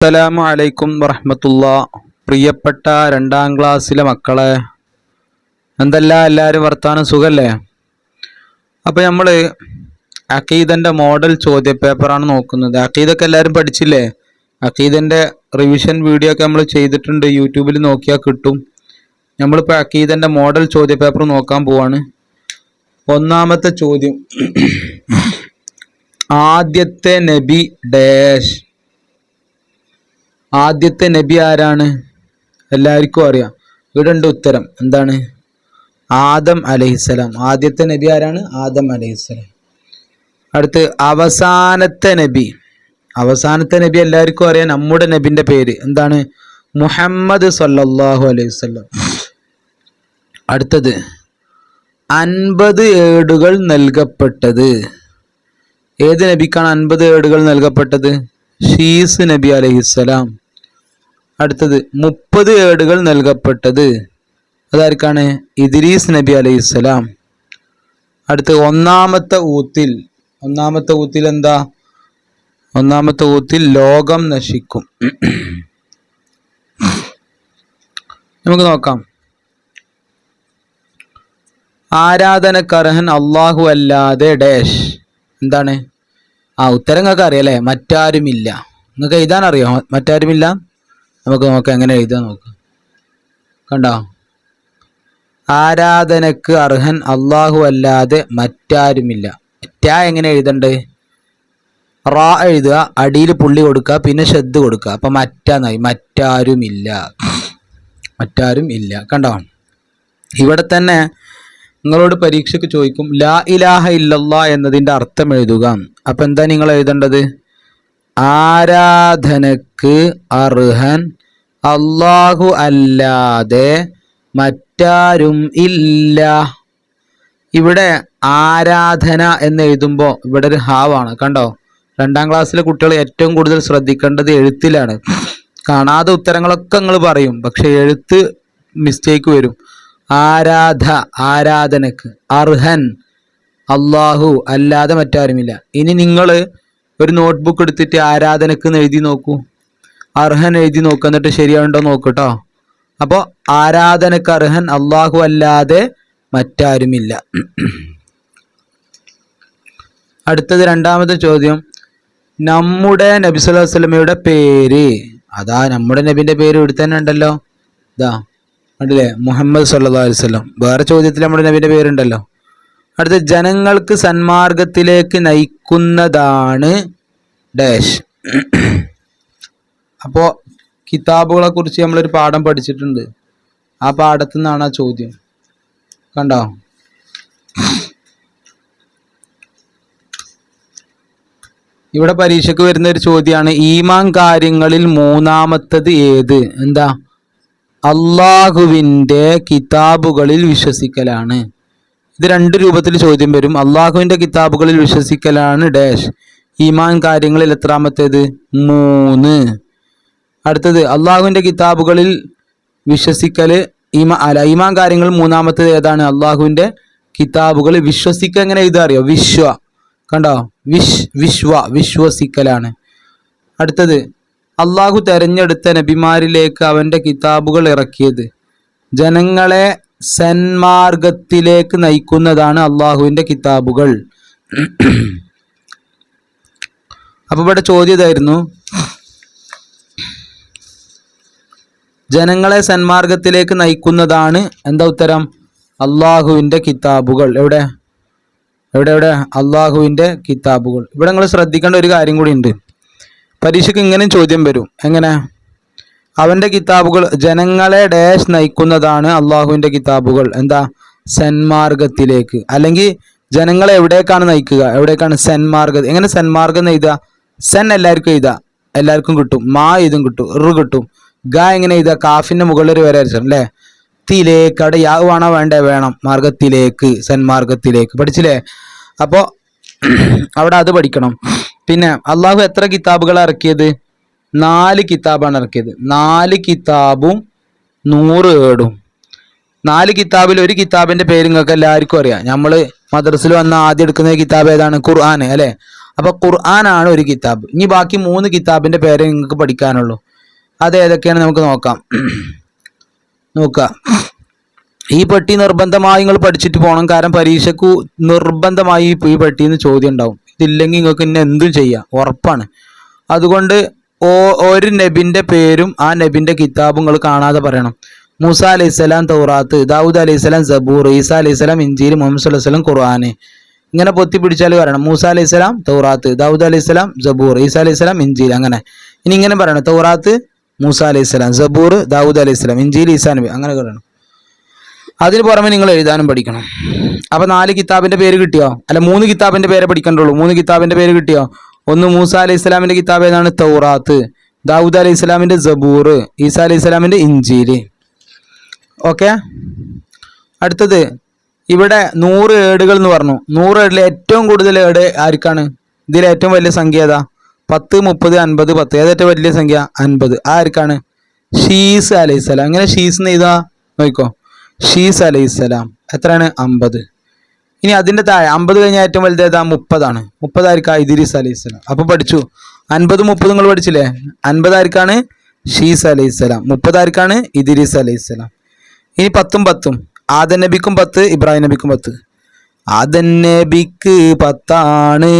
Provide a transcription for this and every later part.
അസ്സലാമു അലൈക്കും വറഹമത്തുള്ള. പ്രിയപ്പെട്ട രണ്ടാം ക്ലാസ്സിലെ മക്കളെ എന്തല്ല എല്ലാവരും വർത്താനം? സുഖല്ലേ? അപ്പോൾ നമ്മൾ അക്കീദന്റെ മോഡൽ ചോദ്യ പേപ്പറാണ് നോക്കുന്നത്. അക്കീദൊക്കെ എല്ലാവരും പഠിച്ചില്ലേ? അക്കീദന്റെ റിവിഷൻ വീഡിയോ ഒക്കെ നമ്മൾ ചെയ്തിട്ടുണ്ട്. യൂട്യൂബിൽ നോക്കിയാൽ കിട്ടും. നമ്മളിപ്പോൾ അക്കീദന്റെ മോഡൽ ചോദ്യ പേപ്പർ നോക്കാൻ പോവാണ്. ഒന്നാമത്തെ ചോദ്യം. ആദ്യത്തെ നബി ഡാഷ് ആദ്യത്തെ നബി ആരാണ്? എല്ലാവർക്കും അറിയാം. ഇവിടെ ഉണ്ട് ഉത്തരം. എന്താണ്? ആദം അലഹിസ്സലാം. ആദ്യത്തെ നബി ആരാണ്? ആദം അലഹിസ്സലാം. അടുത്ത് അവസാനത്തെ നബി. അവസാനത്തെ നബി എല്ലാവർക്കും അറിയാം. നമ്മുടെ നബിന്റെ പേര്. എന്താണ്? മുഹമ്മദ് സല്ലാഹു അലൈഹി അടുത്തത് അൻപത് ഏടുകൾ നൽകപ്പെട്ടത്. ഏത് നബിക്കാണ് അൻപത് ഏടുകൾ നൽകപ്പെട്ടത്? ഷീസ് നബി അലഹിസ്സലാം അടുത്തത് മുപ്പത് ഏടുകൾ നൽകപ്പെട്ടത് അതാർക്കാണ്? ഇദ്രീസ് നബി അലഹിസ്സലാം അടുത്ത് ഒന്നാമത്തെ ഊത്തിൽ ഒന്നാമത്തെ ഊത്തിൽ എന്താ? ഒന്നാമത്തെ ഊത്തിൽ ലോകം നശിക്കും. നമുക്ക് നോക്കാം. ആരാധനക്കർഹൻ അള്ളാഹു അല്ലാതെ ഡാഷ്. എന്താണ്? ആ ഉത്തരം നിങ്ങൾക്ക് അറിയാലേ? മറ്റാരുമില്ല. നിങ്ങൾക്ക് എഴുതാൻ അറിയോ? മറ്റാരുമില്ല? നമുക്ക് നോക്കാം എങ്ങനെ എഴുതാൻ നോക്ക്. കണ്ടോ? ആരാധനക്ക് അർഹൻ അള്ളാഹു അല്ലാതെ മറ്റാരുമില്ല. മറ്റാ എങ്ങനെ എഴുതണ്ടേ? റാ എഴുതുക അടിയിൽ പുള്ളി കൊടുക്കുക പിന്നെ ഷെദ് കൊടുക്കുക. അപ്പം മറ്റാന്നായി. മറ്റാരുമില്ല. മറ്റാരും ഇല്ല കണ്ടോ? ഇവിടെ തന്നെ നിങ്ങളോട് പരീക്ഷയ്ക്ക് ചോദിക്കും ലാ ഇലാഹ ഇല്ലല്ലാ എന്നതിന്റെ അർത്ഥം എഴുതുക. അപ്പം എന്താ നിങ്ങൾ എഴുതേണ്ടത്? ആരാധനക്ക് അർഹൻ അള്ളാഹു അല്ലാതെ മറ്റാരും ഇല്ല. ഇവിടെ ആരാധന എന്ന് എഴുതുമ്പോൾ ഇവിടെ ഒരു ഹാവാണ് കണ്ടോ? രണ്ടാം ക്ലാസ്സിലെ കുട്ടികൾ ഏറ്റവും കൂടുതൽ ശ്രദ്ധിക്കേണ്ടത് എഴുത്തിലാണ്. കാണാതെ ഉത്തരങ്ങളൊക്കെ നിങ്ങൾ പറയും പക്ഷെ എഴുത്ത് മിസ്റ്റേക്ക് വരും. ആരാധ ആരാധനക്ക് അർഹൻ അള്ളാഹു അല്ലാതെ മറ്റാരുമില്ല. ഇനി നിങ്ങൾ ഒരു നോട്ട്ബുക്ക് എടുത്തിട്ട് ആരാധനക്ക് എഴുതി നോക്കൂ. അർഹൻ എഴുതി നോക്കുക എന്നിട്ട് ശരിയാണ്ടോ നോക്കട്ടോ അപ്പോൾ ആരാധനക്ക് അർഹൻ അള്ളാഹു അല്ലാതെ മറ്റാരുമില്ല. അടുത്തത് രണ്ടാമത്തെ ചോദ്യം. നമ്മുടെ നബി സുല്ലാ അലൈഹി വസല്ലമയുടെ പേര്. അതാ നമ്മുടെ നബിന്റെ പേര് ഇവിടെ തന്നെ ഉണ്ടല്ലോ. ഇതാ. കണ്ടില്ലേ? മുഹമ്മദ് അലൈഹി വസല്ലം. വേറെ ചോദ്യത്തിൽ നമ്മുടെ നബിന്റെ പേരുണ്ടല്ലോ. അടുത്ത ജനങ്ങൾക്ക് സന്മാർഗത്തിലേക്ക് നയിക്കുന്നതാണ് ഡാഷ്. അപ്പോ കിതാബുകളെ കുറിച്ച് നമ്മളൊരു പാഠം പഠിച്ചിട്ടുണ്ട്. ആ പാഠത്തു നിന്നാണ് ആ ചോദ്യം. കണ്ടോ? ഇവിടെ പരീക്ഷയ്ക്ക് വരുന്ന ഒരു ചോദ്യമാണ് ഈമാൻ കാര്യങ്ങളിൽ മൂന്നാമത്തത് ഏത്? എന്താ? അള്ളാഹുവിന്റെ കിതാബുകളിൽ വിശ്വസിക്കലാണ്. ഇത് രണ്ട് രൂപത്തിൽ ചോദ്യം വരും. അള്ളാഹുവിന്റെ കിതാബുകളിൽ വിശ്വസിക്കലാണ് ഡാഷ്. ഈമാൻ കാര്യങ്ങളിൽ എത്രാമത്തേത്? മൂന്ന്. അടുത്തത് അള്ളാഹുവിന്റെ കിതാബുകളിൽ വിശ്വസിക്കൽ ഈമാ അല്ല ഈമാൻ കാര്യങ്ങൾ മൂന്നാമത്തേത് ഏതാണ്? അള്ളാഹുവിന്റെ കിതാബുകൾ വിശ്വസിക്കുക എങ്ങനെ എഴുതാ അറിയോ? വിശ്വ. കണ്ടോ? വിശ് വിശ്വ വിശ്വസിക്കലാണ്. അടുത്തത് അള്ളാഹു തെരഞ്ഞെടുത്ത നബിമാരിലേക്ക് അവന്റെ കിതാബുകൾ ഇറക്കിയത്. ജനങ്ങളെ സന്മാർഗത്തിലേക്ക് നയിക്കുന്നതാണ് അള്ളാഹുവിന്റെ കിതാബുകൾ. അപ്പോൾ ഇവിടെ ചോദ്യതായിരുന്നു ജനങ്ങളെ സന്മാർഗത്തിലേക്ക് നയിക്കുന്നതാണ് എന്താ ഉത്തരം? അള്ളാഹുവിന്റെ കിതാബുകൾ. എവിടെ? എവിടെ എവിടെ? അള്ളാഹുവിന്റെ കിതാബുകൾ. ഇവിടെ നിങ്ങൾ ശ്രദ്ധിക്കേണ്ട ഒരു കാര്യം കൂടി ഉണ്ട്. പരീക്ഷയ്ക്ക് ഇങ്ങനെയും ചോദ്യം വരും. എങ്ങനെ? അവന്റെ കിതാബുകൾ ജനങ്ങളെ ഡാഷ് നയിക്കുന്നതാണ് അള്ളാഹുവിന്റെ കിതാബുകൾ. എന്താ? സന്മാർഗത്തിലേക്ക്. അല്ലെങ്കിൽ ജനങ്ങളെ എവിടേക്കാണ് നയിക്കുക? എവിടേക്കാണ് സന്മാർഗ? എങ്ങനെ സന്മാർഗം എഴുതുക സെൻ എല്ലാവർക്കും എഴുതുക എല്ലാവർക്കും കിട്ടും. മാ ഇതും കിട്ടും. ഇറു കിട്ടും. ഗ എങ്ങനെ എഴുതുക കാഫിന്റെ മുകളിൽ ഒരു വരെ അല്ലേ? ത്തിലേക്ക്. അവിടെ യാവ് വേണോ വേണ്ടേ? വേണം. മാർഗത്തിലേക്ക്. സന്മാർഗത്തിലേക്ക്. പഠിച്ചില്ലേ? അപ്പോൾ അവിടെ അത് പഠിക്കണം. പിന്നെ അള്ളാഹു എത്ര കിതാബുകളാണ് ഇറക്കിയത്? നാല് കിതാബാണ് ഇറക്കിയത്. നാല് കിതാബും നൂറ് ഏടും. നാല് കിതാബിൽ ഒരു കിതാബിന്റെ പേര് നിങ്ങൾക്ക് എല്ലാവർക്കും അറിയാം. നമ്മൾ മദ്രസിൽ വന്ന ആദ്യം എടുക്കുന്ന കിതാബ് ഏതാണ്? ഖുർആൻ അല്ലെ? അപ്പൊ ഖുർആനാണ് ഒരു കിതാബ്. ഇനി ബാക്കി മൂന്ന് കിതാബിന്റെ പേര് നിങ്ങൾക്ക് പഠിക്കാനുള്ളൂ. അത് ഏതൊക്കെയാണ് നമുക്ക് നോക്കാം. നോക്കാം ഈ പെട്ടി നിർബന്ധമായി നിങ്ങൾ പഠിച്ചിട്ട് പോകണം കാരണം പരീക്ഷയ്ക്ക് നിർബന്ധമായി ഈ പെട്ടിയിൽ ചോദ്യം ഉണ്ടാവും. ഇതില്ലെങ്കിൽ നിങ്ങൾക്ക് ഇന്നെ എന്തും ചെയ്യാം. ഉറപ്പാണ്. അതുകൊണ്ട് ഓ- ഒരു നബിന്റെ പേരും ആ നബിന്റെ കിതാബും നിങ്ങൾ കാണാതെ പറയണം. മൂസ അലൈഹി സ്വലാം തൗറാത്ത് ദാവൂദ് അലൈഹി സ്വലാം സബൂർ ഈസ അലൈഹി സ്വലാം ഇഞ്ചീൽ മുഹമ്മദ് അലൈഹി സ്വലം ഖുർആന്. ഇങ്ങനെ പൊത്തി പിടിച്ചാൽ പറയണം. മൂസ അലൈഹി സ്വലാം തൗറാത്ത് ദാവൂദ് അലൈഹി സ്വലാം സബൂർ ഈസ അലൈഹി സ്വലാം ഇഞ്ചീൽ അങ്ങനെ. ഇനി ഇങ്ങനെ പറയണം. തൗറാത്ത് മൂസ അലൈഹി സ്വലാം സബൂർ ദാവൂദ് അലൈഹി സ്വലാം ഇഞ്ചീൽ ഈസാ നബി അങ്ങനെ പറയണം. അതിന് പുറമെ നിങ്ങൾ എഴുതാനും പഠിക്കണം. അപ്പൊ നാല് കിതാബിന്റെ പേര് കിട്ടിയോ? അല്ല മൂന്ന് കിതാബിന്റെ പേരെ പഠിക്കണ്ടുള്ളൂ മൂന്ന് കിതാബിന്റെ പേര് കിട്ടിയോ? ഒന്ന് മൂസ അലൈഹി ഇസ്ലാമിന്റെ കിതാബ് ഏതാണ്? തൗറാത്ത്. ദാവൂദ് അലൈഹി ഇസ്ലാമിന്റെ ജബൂർ ഈസ അലൈഹി ഇസ്ലാമിന്റെ ഇഞ്ചീൽ. ഓക്കെ? അടുത്തത് ഇവിടെ നൂറ് ഏടുകൾ എന്ന് പറഞ്ഞു. നൂറ് ഏടിൽ ഏറ്റവും കൂടുതൽ ഏട് ആർക്കാണ്? ഇതിൽ ഏറ്റവും വലിയ സംഖ്യ ഏതാ? പത്ത് മുപ്പത് അൻപത് പത്ത്. ഏതേറ്റവും വലിയ സംഖ്യ? അൻപത്. ആർക്കാണ്? ഷീസ് അലൈഹിസ്സലാം അങ്ങനെ ഷീസ് എന്ന് എഴുതാ നോക്കോ ഷീസ് അലൈഹിസ്സലാം എത്രയാണ്? അമ്പത്. ഇനി അതിന്റെ താഴെ അമ്പത് കഴിഞ്ഞാൽ ഏറ്റവും വലുത് ഏതാ? മുപ്പതാണ്. മുപ്പതായിരിക്കാം ഇദിരിസ് അലൈഹിസ്സലാം അപ്പൊ പഠിച്ചു. അൻപത് മുപ്പത് നിങ്ങൾ പഠിച്ചില്ലേ? അൻപതായിരിക്കാണ് ഷീസ് അലൈഹിസ്സലാം മുപ്പതായിരിക്കാണ് ഇദിരിസ് അലൈഹിസ്സലാം ഇനി പത്തും പത്തും. ആദൻ നബിക്കും പത്ത് ഇബ്രാഹിം നബിക്കും പത്ത്. ആദൻ നബിക്ക് പത്താണ്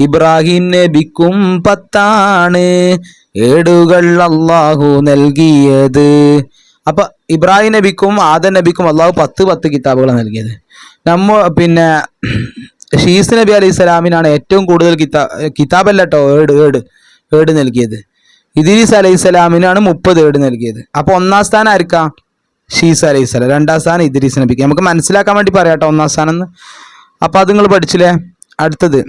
ഇബ്രാഹിം നബിക്കും പത്താണ്. ഏടുകൾ അള്ളാഹു നൽകിയത്. അപ്പൊ ഇബ്രാഹിം നബിക്കും ആദൻ നബിക്കും അള്ളാഹു പത്ത് പത്ത് കിതാബുകളാണ് നൽകിയത്. നമ്മ പിന്നെ ഷീസ് നബി അലൈഹി സ്വലാമിനാണ് ഏറ്റവും കൂടുതൽ കിതാ കിതാബല്ല കേട്ടോ ഏട് ഏട് ഏട് നൽകിയത്. ഇദീസ് അലൈഹി സ്വലാമിനാണ് മുപ്പത് ഏട് നൽകിയത്. അപ്പൊ ഒന്നാം സ്ഥാനം ആർക്കാ? ഷീസ് അലൈഹി സ്വലാം. രണ്ടാം സ്ഥാനം ഇദ്രീസ് നബിക്ക്. നമുക്ക് മനസ്സിലാക്കാൻ വേണ്ടി പറയാം കേട്ടോ ഒന്നാം സ്ഥാനം എന്ന് അപ്പൊ അത് നിങ്ങൾ പഠിച്ചില്ലേ? അടുത്തത്.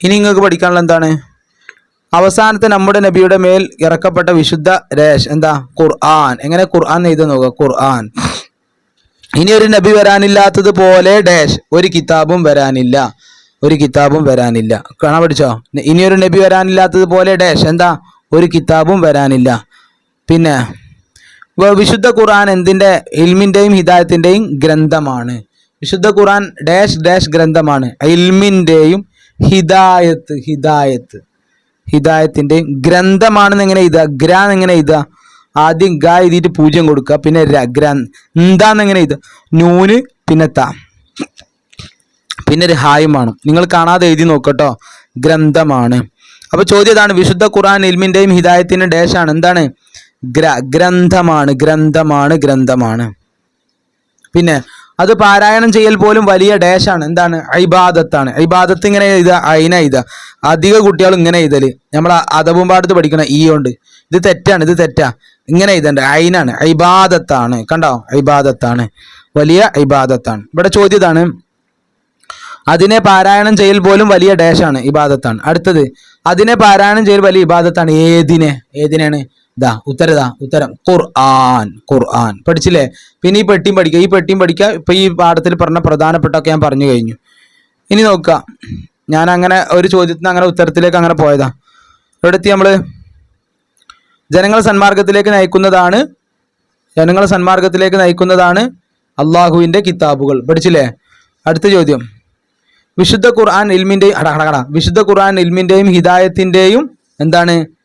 ഇനി നിങ്ങൾക്ക് പഠിക്കാനുള്ള എന്താണ് അവസാനത്തെ നമ്മുടെ നബിയുടെ മേൽ ഇറക്കപ്പെട്ട വിശുദ്ധ രേഷ് എന്താ? ഖുർആൻ. എങ്ങനെ ഖുർആൻ എഴുതി നോക്കുക? ഖുർആൻ. ഇനി ഒരു നബി വരാനില്ലാത്തത് പോലെ ഡാഷ്. ഒരു കിതാബും വരാനില്ല. ഒരു കിതാബും വരാനില്ല. കാണാൻ പഠിച്ചോ? ഇനിയൊരു നബി വരാനില്ലാത്തത് പോലെ ഡാഷ്. എന്താ? ഒരു കിതാബും വരാനില്ല. പിന്നെ വിശുദ്ധ ഖുർആൻ എന്തിന്റെ ഇൽമിന്റെയും ഹിദായത്തിന്റെയും ഗ്രന്ഥമാണ്. വിശുദ്ധ ഖുർആൻ ഡാഷ് ഡാഷ് ഗ്രന്ഥമാണ്. ഇൽമിന്റെയും ഹിദായത്ത് ഹിദായത്ത്. ഹിദായത്തിന്റെയും ഗ്രന്ഥമാണെന്ന് എങ്ങനെ എഴുതുക? ഗ്രാൻ എങ്ങനെ എഴുതുക? ആദ്യം ഗ എഴുതിയിട്ട് പൂജ്യം കൊടുക്കുക. പിന്നെ ര ഗ്ര എന്താന്ന് എങ്ങനെ എഴുതുക? നൂന് പിന്നെ ത. പിന്നെ ഒരു ഹായും വേണം. നിങ്ങൾ കാണാതെ എഴുതി നോക്കട്ടോ. ഗ്രന്ഥമാണ്. അപ്പൊ ചോദ്യം ഇതാണ്. വിശുദ്ധ ഖുർആൻ ഇൽമിന്റെയും ഹിദായത്തിന്റെയും ഡേഷാണ്. എന്താണ്? ഗ്ര ഗ്രന്ഥമാണ്. ഗ്രന്ഥമാണ്. ഗ്രന്ഥമാണ്. പിന്നെ അത് പാരായണം ചെയ്യൽ പോലും വലിയ ഡേഷാണ് എന്താണ്? ഐബാദത്താണ് ഐബാദത്ത് ഇങ്ങനെ എഴുതുക അയിന എഴുതുക. അധിക കുട്ടികൾ ഇങ്ങനെ എഴുതൽ. നമ്മൾ അതവും പാടത്ത് പഠിക്കണം ഈ കൊണ്ട് ഇത് തെറ്റാണ് ഇത് തെറ്റാ. ഇങ്ങനെ എഴുതണ്ട. അയിനാണ്. ഐബാദത്താണ് കണ്ടോ? ഐബാദത്താണ് വലിയ ഐബാദത്താണ് ഇവിടെ ചോദ്യം ഇതാണ്. അതിനെ പാരായണം ചെയ്യൽ പോലും വലിയ ഡേഷാണ് ഇബാദത്താണ്. അടുത്തത് അതിനെ പാരായണം ചെയ്യൽ വലിയ ഇബാദത്താണ്. ഏതിനെ? ഏതിനാണ് ഇതാ ഉത്തരതാ ഉത്തരം. ഖുർആൻ ഖുർആൻ. പഠിച്ചില്ലേ? പിന്നെ ഈ പെട്ടിയും പഠിക്കുക ഈ പെട്ടിയും പഠിക്കുക ഇപ്പൊ ഈ പാഠത്തിൽ പറഞ്ഞ പ്രധാനപ്പെട്ടൊക്കെ ഞാൻ പറഞ്ഞു കഴിഞ്ഞു. ഇനി നോക്കുക ഞാൻ അങ്ങനെ ഒരു ചോദ്യത്തിന് അങ്ങനെ ഉത്തരത്തിലേക്ക് അങ്ങനെ പോയതാ. എവിടെ എത്തി നമ്മൾ? ജനങ്ങൾ സന്മാർഗത്തിലേക്ക് നയിക്കുന്നതാണ് ജനങ്ങളെ സന്മാർഗത്തിലേക്ക് നയിക്കുന്നതാണ് അള്ളാഹുവിന്റെ കിതാബുകൾ. പഠിച്ചില്ലേ? അടുത്ത ചോദ്യം. വിശുദ്ധ ഖുർആൻ ഇൽമിന്റെയും അട അട അട. വിശുദ്ധ ഖുർആൻ ഇൽമിന്റെയും ഹിദായത്തിന്റെയും എന്താണ്?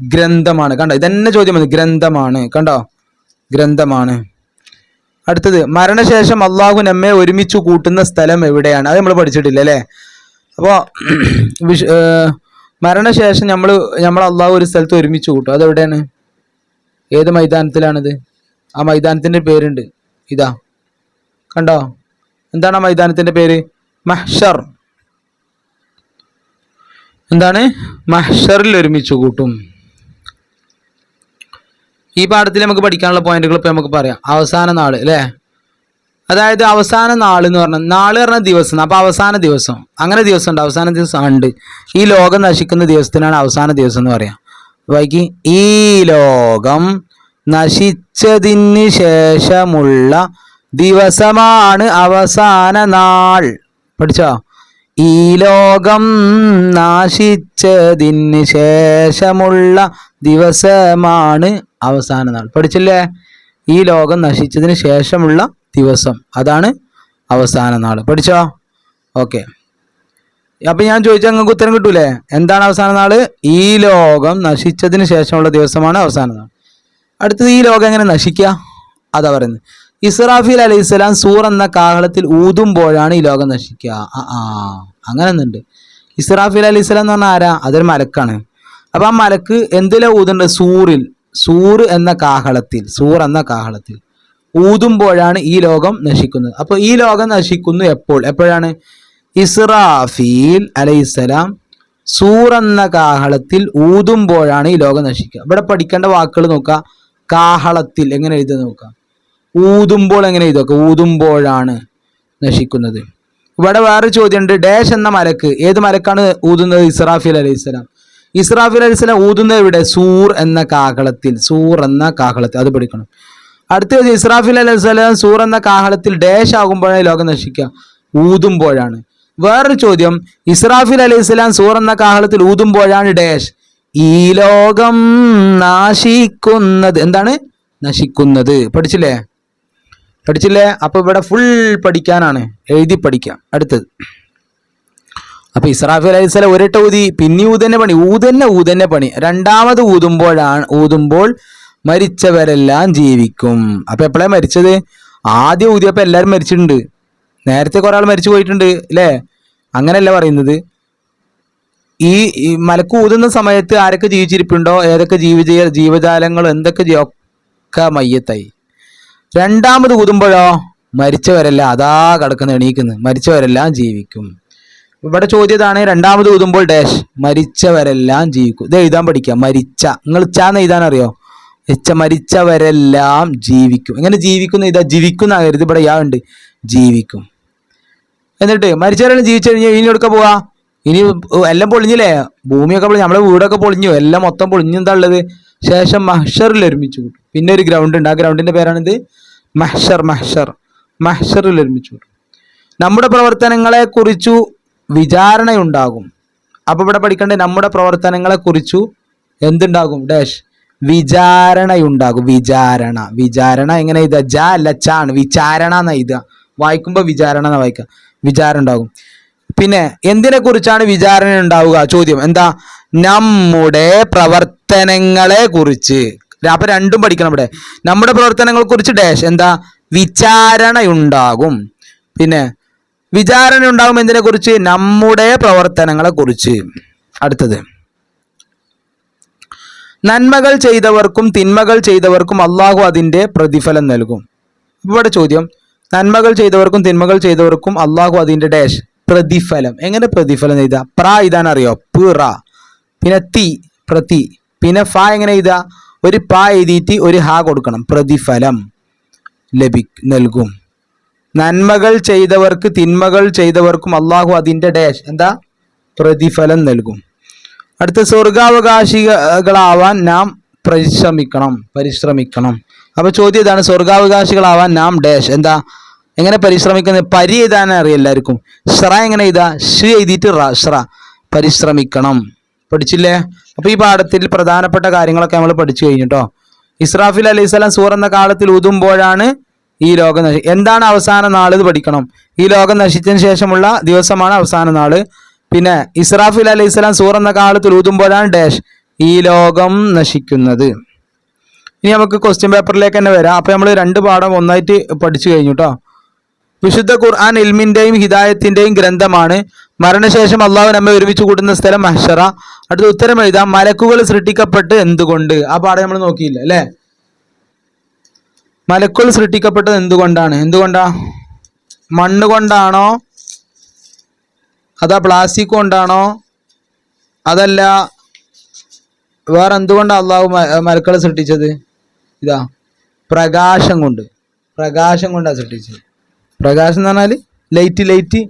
ഗ്രന്ഥമാണ്. കണ്ടോ? ഇതന്നെ ചോദ്യം മതി ഗ്രന്ഥമാണ്. കണ്ടോ? ഗ്രന്ഥമാണ്. അടുത്തത് മരണശേഷം അള്ളാഹു നമ്മെ ഒരുമിച്ച് കൂട്ടുന്ന സ്ഥലം എവിടെയാണ്? അത് നമ്മൾ പഠിച്ചിട്ടില്ല അല്ലേ? അപ്പോൾ വിശ് മരണശേഷം നമ്മൾ നമ്മൾ അള്ളാഹു ഒരു സ്ഥലത്ത് ഒരുമിച്ച് കൂട്ടും. അതെവിടെയാണ്? ഏത് മൈതാനത്തിലാണത്? ആ മൈതാനത്തിന്റെ പേരുണ്ട്. ഇതാ. കണ്ടോ? എന്താണ് ആ മൈതാനത്തിന്റെ പേര്? മഹ്ഷർ. എന്താണ്? മഹ്ഷറിൽ ഒരുമിച്ച് കൂട്ടും. ഈ പാഠത്തിൽ നമുക്ക് പഠിക്കാനുള്ള പോയിന്റുകൾ ഇപ്പൊ നമുക്ക് പറയാം. അവസാന നാൾ അല്ലേ? അതായത് അവസാന നാൾ എന്ന് പറഞ്ഞാൽ നാൾ പറഞ്ഞ ദിവസം അപ്പൊ അവസാന ദിവസം. അങ്ങനെ ദിവസം ഉണ്ട് അവസാന ദിവസം ഉണ്ട്. ഈ ലോകം നശിക്കുന്ന ദിവസത്തിനാണ് അവസാന ദിവസം എന്ന് പറയാം. വൈകി ഈ ലോകം നശിച്ചതിന് ശേഷമുള്ള ദിവസമാണ് അവസാന നാൾ. പഠിച്ചോ? ഈ ലോകം നാശിച്ചതിന് ശേഷമുള്ള ദിവസമാണ് അവസാന നാൾ. പഠിച്ചില്ലേ? ഈ ലോകം നശിച്ചതിന് ശേഷമുള്ള ദിവസം. അതാണ് അവസാന നാൾ. പഠിച്ചോ? ഓക്കെ. അപ്പൊ ഞാൻ ചോദിച്ചാൽ നിങ്ങൾക്ക് ഉത്തരം കിട്ടൂലേ? എന്താണ് അവസാന നാൾ ഈ ലോകം നശിച്ചതിന് ശേഷമുള്ള ദിവസമാണ് അവസാന നാൾ. അടുത്തത് ഈ ലോകം എങ്ങനെ നശിക്കുക അതാ പറയുന്നത്. ഇസ്രാഫിൽ അലൈഹി സ്വലാം സൂർ എന്ന കാഹളത്തിൽ ഊതുമ്പോഴാണ് ഈ ലോകം നശിക്കുക ആ ആ അങ്ങനെ ഒന്നുണ്ട് ഇസ്രാഫീൽ അലൈഹി സ്വലാം എന്ന് പറഞ്ഞാൽ ആരാ? അതൊരു മലക്കാണ്. അപ്പൊ ആ മലക്ക് എന്തിലാ ഊതുണ്ട് സൂറിൽ. സൂർ എന്ന കാഹളത്തിൽ സൂർ എന്ന കാഹളത്തിൽ ഊതുമ്പോഴാണ് ഈ ലോകം നശിക്കുന്നത്. അപ്പോൾ ഈ ലോകം നശിക്കുന്നു എപ്പോൾ? എപ്പോഴാണ്? ഇസ്രാഫീൽ അലൈസലാം സൂർ എന്ന കാഹളത്തിൽ ഊതുമ്പോഴാണ് ഈ ലോകം നശിക്കുക. ഇവിടെ പഠിക്കേണ്ട വാക്കുകൾ നോക്കുക. കാഹളത്തിൽ എങ്ങനെ എഴുതി നോക്കുക. ഊതുമ്പോൾ എങ്ങനെ എഴുതുക? ഊതുമ്പോഴാണ് നശിക്കുന്നത്. ഇവിടെ വേറൊരു ചോദ്യമുണ്ട്. ഡാഷ് എന്ന മലക്ക് ഏത് മലക്കാണ് ഊതുന്നത്? ഇസ്രാഫീൽ അലൈഹിസ്സലാം. ഇസ്രാഫീൽ അലൈഹിസ്സലാം ഊതുന്ന ഇവിടെ സൂർ എന്ന കാഹളത്തിൽ. സൂർ എന്ന കാഹളത്തിൽ. അത് പഠിക്കണം. അടുത്ത ഇസ്രാഫിൽ അലിസ്ലാം സൂർ എന്ന കാഹളത്തിൽ ഡാഷ് ആകുമ്പോഴാണ് ലോകം നശിക്കുക. ഊതുമ്പോഴാണ്. വേറൊരു ചോദ്യം. ഇസ്രാഫിൽ അലിസ്ലാം സൂർ എന്ന കാഹളത്തിൽ ഊതുമ്പോഴാണ് ഡാഷ് ഈ ലോകം നാശിക്കുന്നത്. എന്താണ്? നശിക്കുന്നത്. പഠിച്ചില്ലേ? പഠിച്ചില്ലേ? അപ്പൊ ഇവിടെ ഫുൾ പഠിക്കാനാണ്. എഴുതി പഠിക്കാം. അടുത്തത്. അപ്പൊ ഇസ്രാഫി അലൈഹി സ്വലാം ഒരിട്ട ഊതി പിന്നെ ഊതന്നെ പണി ഊതന്നെ ഊതന്നെ പണി. രണ്ടാമത് ഊതുമ്പോഴാണ് ഊതുമ്പോൾ മരിച്ചവരെല്ലാം ജീവിക്കും. അപ്പൊ എപ്പോഴാ മരിച്ചത്? ആദ്യം ഊതിയപ്പോ എല്ലാവരും മരിച്ചിട്ടുണ്ട്. നേരത്തെ കുറെ ആൾ മരിച്ചു പോയിട്ടുണ്ട് അല്ലേ അങ്ങനെയല്ല പറയുന്നത്. ഈ മലക്ക് ഊതുന്ന സമയത്ത് ആരൊക്കെ ജീവിച്ചിരിപ്പുണ്ടോ? ഏതൊക്കെ ജീവിത ജീവജാലങ്ങൾ എന്തൊക്കെ ഒക്കെ മയ്യത്തായി. രണ്ടാമത് ഊതുമ്പോഴോ? മരിച്ചവരെല്ലാം അതാ കിടക്കുന്ന എണീക്കുന്നത് മരിച്ചവരെല്ലാം ജീവിക്കും. ഇവിടെ ചോദ്യതാണ് രണ്ടാമത് ഊതുമ്പോൾ ഡാഷ് മരിച്ചവരെല്ലാം ജീവിക്കും. ഇത് എഴുതാൻ പഠിക്കുക. മരിച്ച. നിങ്ങൾ ചാന്ന് എഴുതാൻ അറിയോ? എച്ച മരിച്ചവരെല്ലാം ജീവിക്കും. എങ്ങനെ ജീവിക്കുന്ന ഇതാ ജീവിക്കുന്ന കരുത് ഇവിടെ യാ ഉണ്ട് ജീവിക്കും. എന്നിട്ട് മരിച്ചവരെല്ലാം ജീവിച്ചു കഴിഞ്ഞാൽ ഇനി എടുക്ക പോവാ? ഇനി എല്ലാം പൊളിഞ്ഞില്ലേ? ഭൂമിയൊക്കെ പൊളിഞ്ഞു നമ്മളെ വീടൊക്കെ പൊളിഞ്ഞു എല്ലാം മൊത്തം പൊളിഞ്ഞു എന്താ ഉള്ളത്? ശേഷം മഹ്ഷറിൽ ഒരുമിച്ച് കൂട്ടും. പിന്നെ ഒരു ഗ്രൗണ്ട് ഉണ്ട്. ആ ഗ്രൗണ്ടിന്റെ പേരാണിത് മഹ്ഷർ മഹ്ഷർ. മഹ്ഷറിൽ ഒരുമിച്ച് കൂട്ടും. നമ്മുടെ പ്രവർത്തനങ്ങളെ കുറിച്ചു വിചാരണയുണ്ടാകും. അപ്പോൾ ഇവിടെ പഠിക്കേണ്ടത് നമ്മുടെ പ്രവർത്തനങ്ങളെ കുറിച്ചു എന്തുണ്ടാകും? ഡാഷ് വിചാരണയുണ്ടാകും. വിചാരണ വിചാരണ എങ്ങനെ ഇതാ ജ അല്ല ചാണ് വിചാരണ എന്ന് ഇതാ വായിക്കുമ്പോൾ വിചാരണ എന്ന് വായിക്കുക? വിചാരണ ഉണ്ടാകും. പിന്നെ എന്തിനെ കുറിച്ചാണ് വിചാരണ ഉണ്ടാവുക? ചോദ്യം. എന്താ? നമ്മുടെ പ്രവർത്തനങ്ങളെ കുറിച്ച് അപ്പൊ രണ്ടും പഠിക്കണം ഇവിടെ. നമ്മുടെ പ്രവർത്തനങ്ങളെ കുറിച്ച് ഡാഷ്. എന്താ? വിചാരണയുണ്ടാകും. പിന്നെ വിചാരണ ഉണ്ടാകും എന്തിനെ കുറിച്ച് നമ്മുടെ പ്രവർത്തനങ്ങളെ കുറിച്ച് അടുത്തത്. നന്മകൾ ചെയ്തവർക്കും തിന്മകൾ ചെയ്തവർക്കും അള്ളാഹു അതിന്റെ പ്രതിഫലം നൽകും. ഇവിടെ ചോദ്യം. നന്മകൾ ചെയ്തവർക്കും തിന്മകൾ ചെയ്തവർക്കും അള്ളാഹു അതിന്റെ ഡാഷ് പ്രതിഫലം. എങ്ങനെ പ്രതിഫലം എഴുതാ പ്ര ഇതാൻ അറിയോ പിറ. പിന്നെ തി പ്രതി. പിന്നെ ഫ എങ്ങനെ എഴുതാ ഒരു പ എഴുതിയിട്ട് ഒരു ഹ കൊടുക്കണം. പ്രതിഫലം ലഭി നൽകും. നന്മകൾ ചെയ്തവർക്ക് തിന്മകൾ ചെയ്തവർക്കും അള്ളാഹു അതിന്റെ ഡാഷ് എന്താ? പ്രതിഫലം നൽകും. അടുത്ത സ്വർഗാവകാശികളാവാൻ നാം പരിശ്രമിക്കണം പരിശ്രമിക്കണം. അപ്പൊ ചോദ്യം ഇതാണ് സ്വർഗാവകാശികളാവാൻ നാം ഡാഷ് എന്താ? എങ്ങനെ പരിശ്രമിക്കുന്നത്? പരി എഴുതാൻ അറിയാം എല്ലാവർക്കും. എങ്ങനെ ഇതാ ഷ് എഴുതിയിട്ട് ഷ്ര പരിശ്രമിക്കണം. പഠിച്ചില്ലേ? അപ്പൊ ഈ പാഠത്തിൽ പ്രധാനപ്പെട്ട കാര്യങ്ങളൊക്കെ നമ്മൾ പഠിച്ചു കഴിഞ്ഞിട്ടോ ഇസ്രാഫിൽ അലൈഹി സ്വലാം സൂർ എന്ന കാലത്തിൽ ഊതുമ്പോഴാണ് ഈ ലോകം നശി എന്താണ് അവസാന നാൾ ഇത് പഠിക്കണം. ഈ ലോകം നശിച്ചതിന് ശേഷമുള്ള ദിവസമാണ് അവസാന നാൾ. പിന്നെ ഇസ്രാഫിൽ അലൈഹി ഇസ്ലാം സൂർ എന്ന കാലത്തിൽ ഊതുമ്പോഴാണ് ഡാഷ്. ഈ ലോകം നശിക്കുന്നത്. ഇനി നമുക്ക് ക്വസ്റ്റ്യൻ പേപ്പറിലേക്ക് തന്നെ വരാം. അപ്പൊ നമ്മൾ രണ്ട് പാഠം ഒന്നായിട്ട് പഠിച്ചു കഴിഞ്ഞു കേട്ടോ വിശുദ്ധ ഖുർആൻ ഇൽമിന്റെയും ഹിദായത്തിന്റെയും ഗ്രന്ഥമാണ്. മരണശേഷം അള്ളാഹു നമ്മെ ഒരുമിച്ച് കൂടുന്ന സ്ഥലം മഹ്ഷറ. അടുത്ത ഉത്തരം എഴുതാം. മലക്കുകൾ സൃഷ്ടിക്കപ്പെട്ട് എന്തുകൊണ്ട്? ആ പാഠം നമ്മൾ നോക്കിയില്ല അല്ലേ? മലക്കുകൾ സൃഷ്ടിക്കപ്പെട്ടത് എന്തുകൊണ്ടാണ്? എന്തുകൊണ്ടാ? മണ്ണ് കൊണ്ടാണോ? അതാ പ്ലാസ്റ്റിക് കൊണ്ടാണോ? അതല്ല വേറെ എന്തുകൊണ്ടാണ് അള്ളാഹു മലക്കളെ സൃഷ്ടിച്ചത്? ഇതാ പ്രകാശം കൊണ്ട്. പ്രകാശം കൊണ്ടാണ് സൃഷ്ടിച്ചത്. പ്രകാശം എന്ന് പറഞ്ഞാൽ ലൈറ്റ് ലൈറ്റ്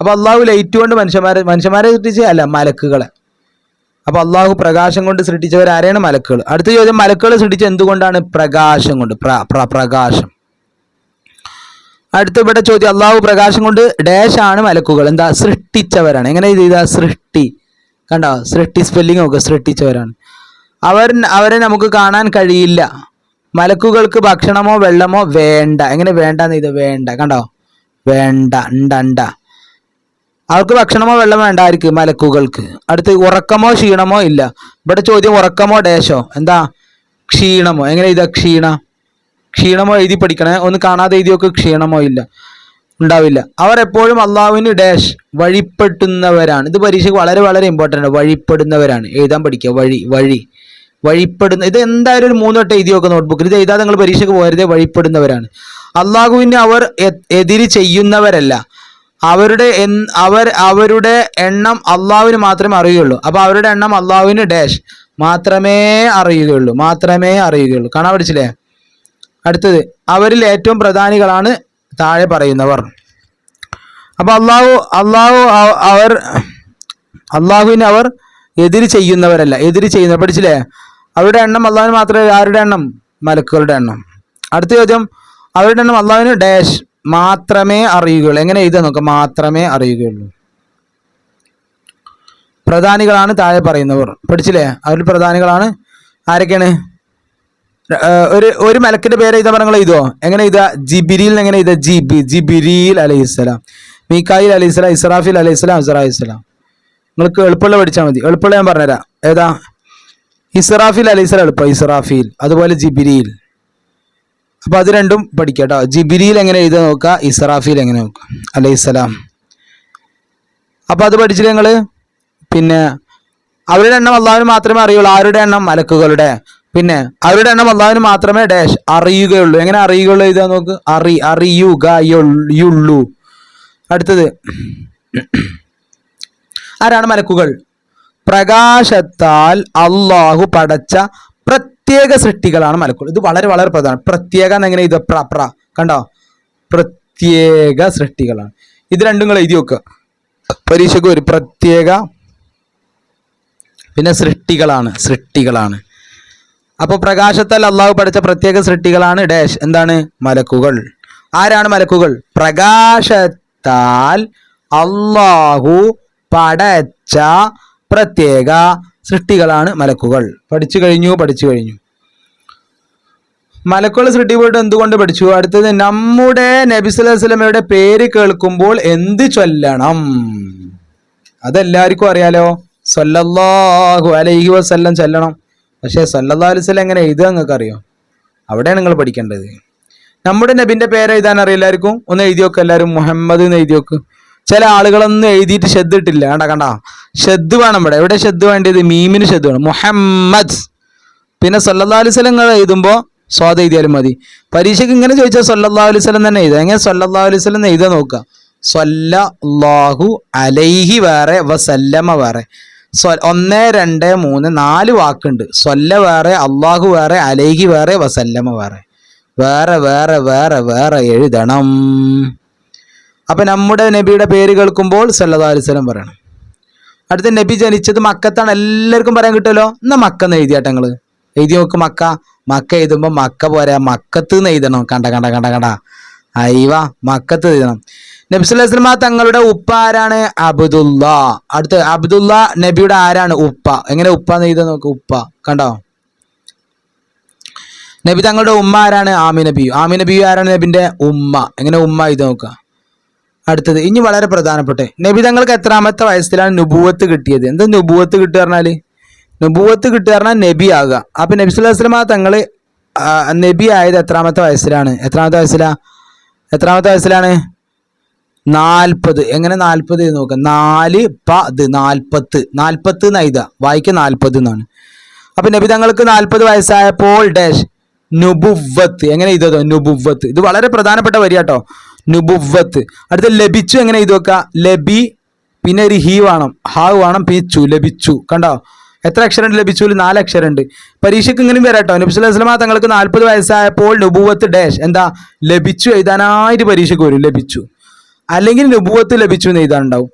അപ്പോൾ അള്ളാഹു ലൈറ്റ് കൊണ്ട് മനുഷ്യന്മാരെ മനുഷ്യന്മാരെ സൃഷ്ടിച്ചത് അല്ല മലക്കുകളെ. അപ്പൊ അള്ളാഹു പ്രകാശം കൊണ്ട് സൃഷ്ടിച്ചവർ ആരെയാണ്? മലക്കുകൾ. അടുത്ത ചോദ്യം മലക്കുകൾ സൃഷ്ടിച്ച എന്തുകൊണ്ടാണ്? പ്രകാശം കൊണ്ട് പ്ര പ്ര- പ്രകാശം. അടുത്ത ഇവിടെ ചോദ്യം അള്ളാഹു പ്രകാശം കൊണ്ട് ഡാഷ് ആണ് മലക്കുകൾ. എന്താ? സൃഷ്ടിച്ചവരാണ്. എങ്ങനെ ചെയ്ത? സൃഷ്ടി. കണ്ടോ? സൃഷ്ടി സ്പെല്ലിംഗ് ഒക്കെ സൃഷ്ടിച്ചവരാണ്. അവർ അവരെ നമുക്ക് കാണാൻ കഴിയില്ല. മലക്കുകൾക്ക് ഭക്ഷണമോ വെള്ളമോ വേണ്ട. എങ്ങനെ വേണ്ടെന്ന് ഇത് വേണ്ട. കണ്ടോ? വേണ്ട ഉണ്ട അവർക്ക് ഭക്ഷണമോ വെള്ളം വേണ്ടായിരിക്കും മലക്കുകൾക്ക്. അടുത്ത് ഉറക്കമോ ക്ഷീണമോ ഇല്ല. ഇവിടെ ചോദ്യം ഉറക്കമോ ഡേശോ എന്താ? ക്ഷീണമോ? എങ്ങനെ ഇതാ ക്ഷീണ? ക്ഷീണമോ എഴുതി പഠിക്കണേ? ഒന്ന് കാണാതെ എഴുതിയൊക്കെ ക്ഷീണമോ ഇല്ല? ഉണ്ടാവില്ല. അവർ എപ്പോഴും അള്ളാഹുവിന് ഡാഷ് വഴിപ്പെടുന്നവരാണ്. ഇത് പരീക്ഷയ്ക്ക് വളരെ വളരെ ഇമ്പോർട്ടന്റ് ആണ്. വഴിപ്പെടുന്നവരാണ്. എഴുതാൻ പഠിക്കുക. വഴി വഴി. വഴിപ്പെടുന്ന ഇത് എന്തായാലും ഒരു മൂന്ന് വട്ടം എഴുതി നോട്ട്ബുക്കിൽ ഇത് എഴുതാതെ നിങ്ങൾ പരീക്ഷയ്ക്ക് പോരുതേ വഴിപ്പെടുന്നവരാണ്. അള്ളാഹുവിനെ അവർ എതിര് ചെയ്യുന്നവരല്ല. അവരുടെ അവർ അവരുടെ എണ്ണം അള്ളാവിന് മാത്രമേ അറിയുകയുള്ളൂ. അപ്പൊ അവരുടെ എണ്ണം അള്ളാവിന് ഡാഷ് മാത്രമേ അറിയുകയുള്ളൂ. മാത്രമേ അറിയുകയുള്ളൂ. കാണാൻ പഠിച്ചില്ലേ? അടുത്തത് അവരിൽ ഏറ്റവും പ്രധാനികളാണ് താഴെ പറയുന്നവർ. അപ്പൊ അള്ളാഹു അള്ളാഹു അവർ അള്ളാഹുവിന് അവർ എതിര് ചെയ്യുന്നവരല്ല. എതിര് ചെയ്യുന്നവർ. പഠിച്ചില്ലേ? അവരുടെ എണ്ണം അള്ളാഹുവിന് മാത്രമേ ആരുടെ എണ്ണം? മലക്കുകളുടെ എണ്ണം. അടുത്ത ചോദ്യം അവരുടെ എണ്ണം അള്ളാഹുവിന് ഡാഷ് മാത്രമേ അറിയുകയുള്ളൂ. എങ്ങനെ എഴുതാ നോക്കാം? മാത്രമേ അറിയുകയുള്ളൂ. പ്രധാനികളാണ് താഴെ പറയുന്നവർ. പഠിച്ചില്ലേ? അവരിൽ പ്രധാനികളാണ് ആരൊക്കെയാണ്? ഒരു ഒരു മലക്കിന്റെ പേര് എഴുതാൻ പറഞ്ഞ എഴുതോ എങ്ങനെ എഴുതാ ജിബിരിൽ എങ്ങനെ എഴുതാ ജിബി ജിബിരിയിൽ അലൈഹിസ്സലാം മീക്കായിൽ അലൈഹിസ്സലാം ഇസ്രാഫിൽ അലൈഹിസ്സലാം അസ്രാഹിസ്സലാം നിങ്ങൾക്ക് എളുപ്പമുള്ള പഠിച്ചാൽ മതി. എളുപ്പമുള്ള ഞാൻ പറഞ്ഞുതരാം. ഏതാ? ഇസ്രാഫിൽ അലൈഹിസ്സലാം എളുപ്പം ഇസ്രാഫിൽ അതുപോലെ ജിബിരിയിൽ. അപ്പൊ അത് രണ്ടും പഠിക്കാട്ടോ കേട്ടോ ജിബിരിയിൽ എങ്ങനെ എഴുതി നോക്കുക ഇസറാഫിയിൽ എങ്ങനെ നോക്കുക. അലൈഹിസ്സലാം അപ്പൊ അത് പഠിച്ചില്ല ഞങ്ങൾ പിന്നെ അവരുടെ എണ്ണം അള്ളാഹുവിന് മാത്രമേ അറിയുള്ളൂ. ആരുടെ എണ്ണം? മലക്കുകളുടെ. പിന്നെ അവരുടെ എണ്ണം അള്ളാഹുവിന് മാത്രമേ ഡാഷ് അറിയുകയുള്ളൂ. എങ്ങനെ അറിയുകയുള്ളൂ എഴുതാ നോക്ക്. അറി അറിയുകയുള്ളൂ. അടുത്തത്. ആരാണ് മലക്കുകൾ? പ്രകാശത്താൽ അള്ളാഹു പടച്ച പ്രത്യേക സൃഷ്ടികളാണ് മലക്കുകൾ. ഇത് വളരെ വളരെ പ്രധാനം. പ്രത്യേക എന്നെങ്ങനെ ഇത് പ്ര പ്ര. കണ്ടോ? പ്രത്യേക സൃഷ്ടികളാണ്. ഇത് രണ്ടും നിങ്ങൾ എഴുതി വെക്കുക പരീക്ഷയ്ക്ക് ഒരു പ്രത്യേക പിന്നെ സൃഷ്ടികളാണ് സൃഷ്ടികളാണ്. അപ്പോൾ പ്രകാശത്താൽ അള്ളാഹു പഠിച്ച പ്രത്യേക സൃഷ്ടികളാണ് ഡാഷ്. എന്താണ്? മലക്കുകൾ. ആരാണ് മലക്കുകൾ? പ്രകാശത്താൽ അള്ളാഹു പടച്ച പ്രത്യേക സൃഷ്ടികളാണ് മലക്കുകൾ. പഠിച്ചു കഴിഞ്ഞു പഠിച്ചു കഴിഞ്ഞു. മലക്കുകൾ സൃഷ്ടിപ്പെട്ട് എന്തുകൊണ്ട് പഠിച്ചു? അടുത്തത് നമ്മുടെ നബി സ്വല്ലല്ലാഹു അലൈഹി വസല്ലമയുടെ പേര് കേൾക്കുമ്പോൾ എന്ത് ചൊല്ലണം? അതെല്ലാവർക്കും അറിയാലോ. സല്ലല്ലാഹു അലൈഹി വസല്ലം ചൊല്ലണം. പക്ഷേ സല്ലല്ലാ അലൈഹി വസല്ലം എങ്ങനെ എഴുതുക നിങ്ങൾക്ക് അറിയോ അവിടെയാണ് നിങ്ങൾ പഠിക്കേണ്ടത്. നമ്മുടെ നബിന്റെ പേര് എഴുതാൻ അറിയില്ലായിരിക്കും ഒന്ന് എഴുതി വെക്കുക എല്ലാവരും. മുഹമ്മദ് എന്ന് എഴുതി വെക്ക് ചില ആളുകളൊന്നും എഴുതിയിട്ട് ഷെദ് ഇട്ടില്ല. കണ്ട കണ്ട. ഷെദ് വേണം ഇവിടെ. എവിടെ ഷെദ് വേണ്ടത്? മീമിന് ഷെദ് വേണം. മുഹമ്മദ്. പിന്നെ സല്ലല്ലാഹു അലൈഹി സ്വലം എഴുതുമ്പോൾ സ്വാദ എഴുതിയാലും മതി. പരീക്ഷയ്ക്ക് ഇങ്ങനെ ചോദിച്ചാൽ സല്ലല്ലാഹു അലൈഹി സ്വലം തന്നെ എഴുതുക. എങ്ങനെ സല്ലല്ലാഹു അലൈഹി സ്വലം എഴുതാൻ നോക്കുക. സല്ലല്ലാഹു അലൈഹി വേറെ വസല്ലമ വേറെ. സ്വ- ഒന്ന് രണ്ട് മൂന്ന് നാല് വാക്കുണ്ട്. സ്വല്ല വേറെ അള്ളാഹു വേറെ അലൈഹി വേറെ വസല്ലമ വേറെ. വേറെ വേറെ വേറെ വേറെ എഴുതണം. അപ്പൊ നമ്മുടെ നബിയുടെ പേര് കേൾക്കുമ്പോൾ സല്ലല്ലാഹു അലൈഹി വസല്ലം പറയണം. അടുത്ത നബി ജനിച്ചത് മക്കത്താണ്. എല്ലാവർക്കും പറയാൻ കിട്ടുമല്ലോ? എന്നാ മക്ക എന്ന് എഴുതിയാട്ടെ നിങ്ങൾ എഴുതി നോക്ക് മക്ക. മക്ക എഴുതുമ്പോൾ മക്ക പോരാ. മക്കത്ത് എന്ന് എഴുതണം. കണ്ട കണ്ട കണ്ട കണ്ട. അയ്യവ മക്കത്ത് എഴുതണം. നബി അലൈഹി തങ്ങളുടെ ഉപ്പ ആരാണ്? അബ്ദുല്ല. അടുത്ത അബ്ദുല്ല നബിയുടെ ആരാണ്? ഉപ്പ. എങ്ങനെ ഉപ്പ എന്ന് എഴുതാൻ നോക്ക്. ഉപ്പ. കണ്ടോ? നബി തങ്ങളുടെ ഉമ്മ ആരാണ്? ആമി നബി ആമി നബി ആരാണ് നബിന്റെ ഉമ്മ? എങ്ങനെ ഉമ്മ എഴുതി നോക്കുക അടുത്തത്. ഇനി വളരെ പ്രധാനപ്പെട്ട നബി തങ്ങൾക്ക് എത്രാമത്തെ വയസ്സിലാണ് നുബൂവത്ത് കിട്ടിയത്? എന്താ നുബൂവത്ത് കിട്ടുക പറഞ്ഞാൽ? നുബൂവത്ത് കിട്ടുക പറഞ്ഞാൽ നബി ആകുക അപ്പൊ നബി വസല്ലമ തങ്ങൾ നബി ആയത് എത്രാമത്തെ വയസ്സിലാണ്? എത്രാമത്തെ വയസ്സിലാ? എത്രാമത്തെ വയസ്സിലാണ്? നാൽപ്പത്. എങ്ങനെ നാൽപ്പത് നോക്കാം. നാല് പത് നാൽപ്പത്ത്. നാൽപ്പത്ത് നൈത വായിക്ക നാൽപ്പത് എന്നാണ്. അപ്പൊ നബി തങ്ങൾക്ക് നാൽപ്പത് വയസ്സായപ്പോൾ ഡാഷ് നുബുവത്ത് എങ്ങനെ ഇതോ നുബുവത്ത് ഇത് വളരെ പ്രധാനപ്പെട്ട വരി കേട്ടോ നുബുവത്ത് അടുത്ത ലഭിച്ചു എങ്ങനെ എഴുതി വെക്കുക ലബി പിന്നെ ഒരു ഹി വേണം. ഹാവ് വേണം പിന്നെ ചു ലഭിച്ചു. കണ്ടോ? എത്ര അക്ഷരമുണ്ട് ലഭിച്ചു? നാല് അക്ഷരമുണ്ട്. പരീക്ഷയ്ക്ക് ഇങ്ങനെ വരാം കേട്ടോ. നബി സ്വല്ലല്ലാഹു അലൈഹി വസല്ലമ തങ്ങൾക്ക് നാൽപ്പത് വയസ്സായപ്പോൾ നുബുവത്ത് ഡാഷ്. എന്താ? ലഭിച്ചു എഴുതാനായിട്ട് പരീക്ഷയ്ക്ക് വരും. ലഭിച്ചു. അല്ലെങ്കിൽ നുബുവത്ത് ലഭിച്ചു എന്ന് എഴുതാനുണ്ടാവും.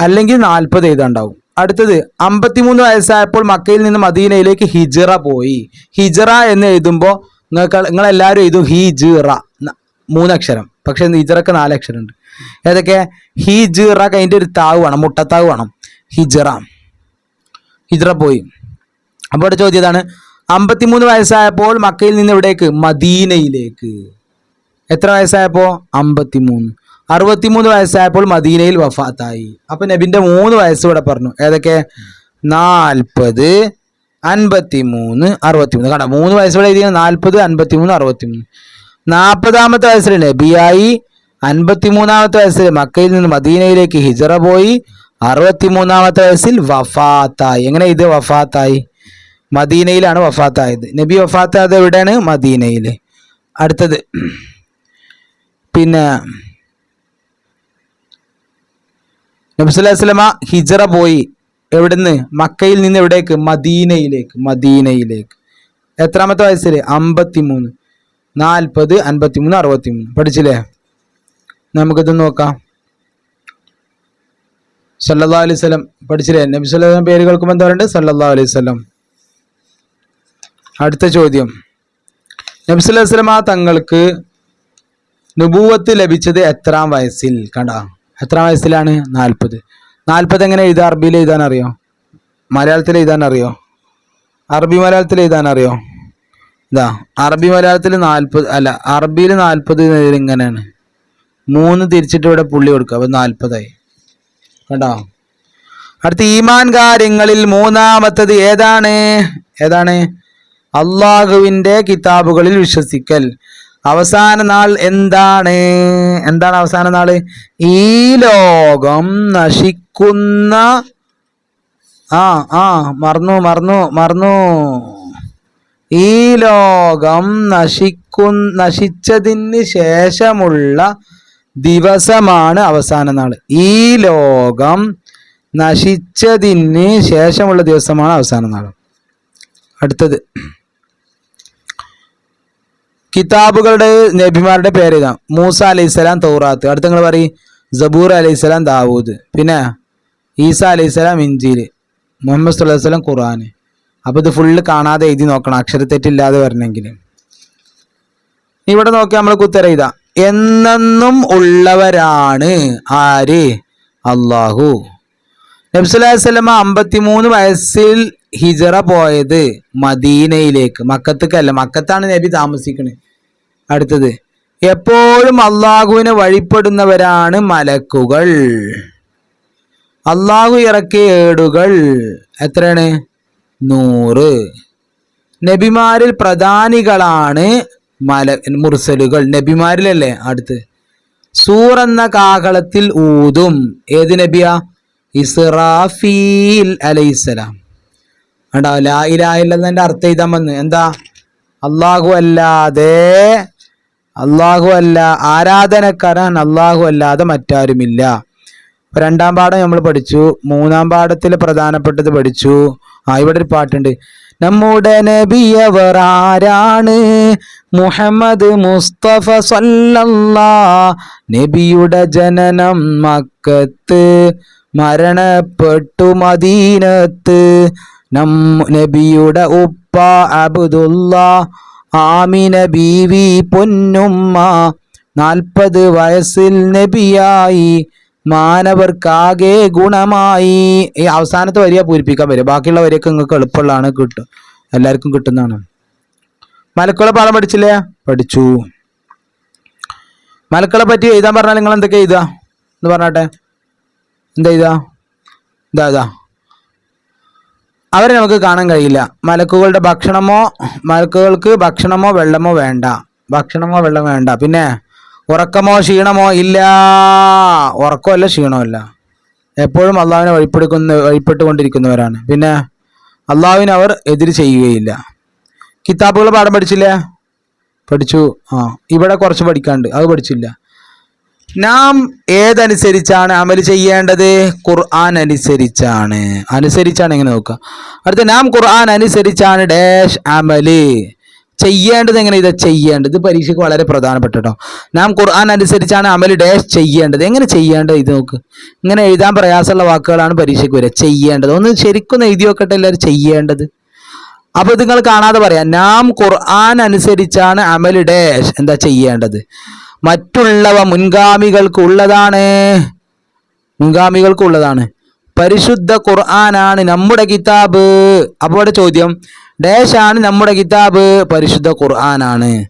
അല്ലെങ്കിൽ നാൽപ്പത് എഴുതാനുണ്ടാവും. അടുത്തത് അമ്പത്തിമൂന്ന് വയസ്സായപ്പോൾ മക്കയിൽ നിന്ന് മദീനയിലേക്ക് ഹിജറ പോയി. ഹിജറ എന്ന് എഴുതുമ്പോൾ നിങ്ങൾക്ക് നിങ്ങളെല്ലാവരും എഴുതും ഹിജിറ. മൂന്നക്ഷരം പക്ഷെ നാല് നാലക്ഷരമുണ്ട്. ഏതൊക്കെ? ഹിജിറ അതിന്റെ ഒരു താവ് വേണം മുട്ടത്താവ് വേണം. ഹിജറ. ഹിജറ പോയി. അപ്പോൾ ഇവിടെ ചോദ്യം ഇതാണ്. അമ്പത്തിമൂന്ന് വയസ്സായപ്പോൾ മക്കയിൽ നിന്ന് എവിടേക്ക്? മദീനയിലേക്ക്. എത്ര വയസ്സായപ്പോൾ? അമ്പത്തിമൂന്ന്. അറുപത്തിമൂന്ന് വയസ്സായപ്പോൾ മദീനയിൽ വഫാത്തായി. അപ്പൊ നബിന്റെ മൂന്ന് വയസ്സ് ഇവിടെ പറഞ്ഞു. ഏതൊക്കെ? നാൽപ്പത് അൻപത്തി മൂന്ന് അറുപത്തിമൂന്ന്. കണ്ട? മൂന്ന് വയസ്സ് ഇവിടെ എഴുതിയത് നാൽപ്പത് അൻപത്തി മൂന്ന് അറുപത്തിമൂന്ന്. നാൽപ്പതാമത്തെ വയസ്സിൽ നബിയായി അൻപത്തിമൂന്നാമത്തെ വയസ്സിൽ മക്കയിൽ നിന്ന് മദീനയിലേക്ക് ഹിജറ പോയി. അറുപത്തിമൂന്നാമത്തെ വയസ്സിൽ വഫാത്തായി. എങ്ങനെ ഇത് വഫാത്തായി? മദീനയിലാണ് വഫാത്തായത്. നബി വഫാത്തായത് എവിടെയാണ്? മദീനയിൽ അടുത്തത്. പിന്നെ നബ്സുല്ലാസ്ലമ ഹിജറ പോയി. എവിടുന്ന്? മക്കയിൽ നിന്ന് എവിടേക്ക്? മദീനയിലേക്ക്. മദീനയിലേക്ക്. എത്രാമത്തെ വയസ്സിൽ അമ്പത്തി മൂന്ന് നാൽപ്പത് അൻപത്തി മൂന്ന് അറുപത്തി മൂന്ന് പഠിച്ചില്ലേ? നമുക്കിത് നോക്കാം. സല്ലാ അലൈഹി സ്വലം പഠിച്ചില്ലേ? നബി സ്വലം പേര് കേൾക്കുമ്പോൾ എന്താ പറയുന്നത് സല്ലാ അലൈഹി സ്വലം അടുത്ത ചോദ്യം. നബി അലൈഹി വസല്ലമ തങ്ങൾക്ക് നുപൂവത്ത് ലഭിച്ചത് എത്രാം വയസ്സിൽ? കണ്ട? എത്രാം വയസ്സിലാണ്? നാൽപ്പത്. നാൽപ്പത് എങ്ങനെ എഴുതാ അറബിയിൽ എഴുതാൻ അറിയോ മലയാളത്തിൽ എഴുതാൻ അറിയോ അറബി മലയാളത്തിൽ എഴുതാൻ അറിയോ ഇതാ അറബി മലയാളത്തിൽ നാൽപ്പത് അല്ല അറബിയിൽ നാൽപ്പത് ഇങ്ങനെയാണ്. മൂന്ന് തിരിച്ചിട്ട് ഇവിടെ പുള്ളി കൊടുക്കുക അപ്പൊ നാൽപ്പതായി കണ്ടോ? അടുത്ത ഈമാൻ കാര്യങ്ങളിൽ മൂന്നാമത്തത് ഏതാണ്? ഏതാണ്? അള്ളാഹുവിന്റെ കിതാബുകളിൽ വിശ്വസിക്കൽ. അവസാന നാൾ എന്താണ്? എന്താണ് അവസാന നാൾ ഈ ലോകം നശിക്കുന്ന ആ ആ മറന്നു മറന്നു മറന്നു. ഈ ലോകം നശിക്കു നശിച്ചതിന് ശേഷമുള്ള ദിവസമാണ് അവസാന നാൾ ഈ ലോകം നശിച്ചതിന് ശേഷമുള്ള ദിവസമാണ് അവസാന നാൾ അടുത്തത്. കിതാബുകളുടെ നബിമാരുടെ പേര് ഇതാ. മൂസ അലൈഹിസ്സലാം തൗറാത്ത്. അടുത്ത നിങ്ങൾ പറയും. സബൂർ അലൈഹിസ്സലാം ദാവൂദ്. പിന്നെ ഈസ അലൈഹിസ്സലാം ഇഞ്ചീൽ മുഹമ്മദ് സുല്ലാം ഖുറാന് അപ്പോൾ ഇത് ഫുള്ള് കാണാതെ എഴുതി നോക്കണം. അക്ഷരത്തെറ്റില്ലാതെ വരണമെങ്കിൽ ഇവിടെ നോക്കിയാൽ നമ്മൾ കുത്തര ഇതാ. എന്നെന്നും ഉള്ളവരാണ് ആര്? അള്ളാഹു നബ്സുല്ലാസ്ലമ അമ്പത്തിമൂന്ന് വയസ്സിൽ ഹിജറ പോയത് മദീനയിലേക്ക്. മക്കത്തേക്കല്ല മക്കത്താണ് നബി താമസിക്കുന്നത് അടുത്തത് എപ്പോഴും അള്ളാഹുവിനെ വഴിപ്പെടുന്നവരാണ് മലക്കുകൾ. അള്ളാഹു ഇറക്കിയ ഏടുകൾ. എത്രയാണ്? നൂറ്. നബിമാരിൽ പ്രധാനികളാണ് മല മുർസലുകൾ. നബിമാരിലല്ലേ അടുത്ത്? സൂർ എന്ന കാഹളത്തിൽ ഊതും. ഏത് നബിയാ? ഇസ്രാഫീൽ അലൈസലാം കണ്ടോ? ലാ ഇലാഹില്ലെന്നതിന്റെ അർത്ഥം എഴുതാൻ വന്ന്. എന്താ? അള്ളാഹു അല്ലാതെ അള്ളാഹു അല്ല ആരാധനക്കാരൻ അള്ളാഹു അല്ലാതെ മറ്റാരുമില്ല. രണ്ടാം പാഠം നമ്മൾ പഠിച്ചു. മൂന്നാം പാഠത്തിൽ പ്രധാനപ്പെട്ടത് പഠിച്ചു. ആ ഇവിടെ ഒരു പാട്ടുണ്ട്. നമ്മുടെ നബിയവർ ആരാണ്? മുഹമ്മദ് മുസ്തഫ സല്ലല്ലാ നബിയുടെ ജനനം മക്കത്ത് മരണപ്പെട്ടു മദീനത്ത്. നം നബിയുടെ ഉപ്പ അബ്ദുള്ള ആമിന ബീവി പൊന്നുമ്മ നാൽപ്പത് വയസ്സിൽ നബിയായി. മാനവർക്കാകെ ഗുണമായി. ഈ അവസാനത്തെ വരിയ പൂരിപ്പിക്കാൻ വരും ബാക്കിയുള്ള വരിയൊക്കെ നിങ്ങൾക്ക് എളുപ്പമുള്ളതാണ് കിട്ടും എല്ലാവർക്കും കിട്ടുന്നതാണ്. മലക്കുള പാഠം പഠിച്ചില്ലേ? പഠിച്ചു. മലക്കളെ പറ്റി എഴുതാൻ പറഞ്ഞാൽ നിങ്ങൾ എന്തൊക്കെ എഴുതുക? എന്ന് പറഞ്ഞാട്ടെ. എന്താ എഴുതുക? ഇതാ ഇതാ. അവരെ നമുക്ക് കാണാൻ കഴിയില്ല. മലക്കുകളുടെ ഭക്ഷണമോ മലക്കുകൾക്ക് ഭക്ഷണമോ വെള്ളമോ വേണ്ട. ഭക്ഷണമോ വെള്ളമോ വേണ്ട. പിന്നെ ഉറക്കമോ ക്ഷീണമോ ഇല്ല. ഉറക്കമല്ല ക്ഷീണമല്ല. എപ്പോഴും അള്ളാഹുവിനെ വഴിപ്പെടുക്കുന്ന വഴിപ്പെട്ടുകൊണ്ടിരിക്കുന്നവരാണ്. പിന്നെ അള്ളാഹുവിനെ അവർ എതിര് ചെയ്യുകയില്ല. കിതാബുകൾ പാഠം പഠിച്ചില്ലേ? പഠിച്ചു. ആ ഇവിടെ കുറച്ച് പഠിക്കാണ്ട് അത് പഠിച്ചില്ല. നാം ഏതനുസരിച്ചാണ് അമൽ ചെയ്യേണ്ടത്? ഖുർആൻ അനുസരിച്ചാണ്. അനുസരിച്ചാണ് എങ്ങനെ നോക്കുക? അടുത്ത നാം ഖുർആൻ അനുസരിച്ചാണ് ഡാഷ് അമൽ. ചെയ്യേണ്ടത് എങ്ങനെ ഇതാ ചെയ്യേണ്ടത് ഇത് പരീക്ഷയ്ക്ക് വളരെ പ്രധാനപ്പെട്ട നാം ഖുർആൻ അനുസരിച്ചാണ് അമൽ ഡാഷ് ചെയ്യേണ്ടത്. എങ്ങനെ ചെയ്യേണ്ടത് ഇത് നോക്ക്. ഇങ്ങനെ എഴുതാൻ പ്രയാസമുള്ള വാക്കുകളാണ് പരീക്ഷയ്ക്ക് വരിക. ചെയ്യേണ്ടത്. ഒന്ന് ശരിക്കും എഴുതി നോക്കട്ടെ എല്ലാവരും. ചെയ്യേണ്ടത്. അപ്പൊ നിങ്ങൾ കാണാതെ പറയാം നാം ഖുർആൻ അനുസരിച്ചാണ് അമൽ ഡാഷ് എന്താ ചെയ്യേണ്ടത്? മറ്റുള്ളവ മുൻഗാമികൾക്ക് ഉള്ളതാണ്. മുൻഗാമികൾക്ക് ഉള്ളതാണ്. പരിശുദ്ധ ഖുർആനാണ് നമ്മുടെ കിതാബ്. അപ്പോൾ ചോദ്യം ഡാഷാണ് നമ്മുടെ കിതാബ് പരിശുദ്ധ ഖുർആനാണ്.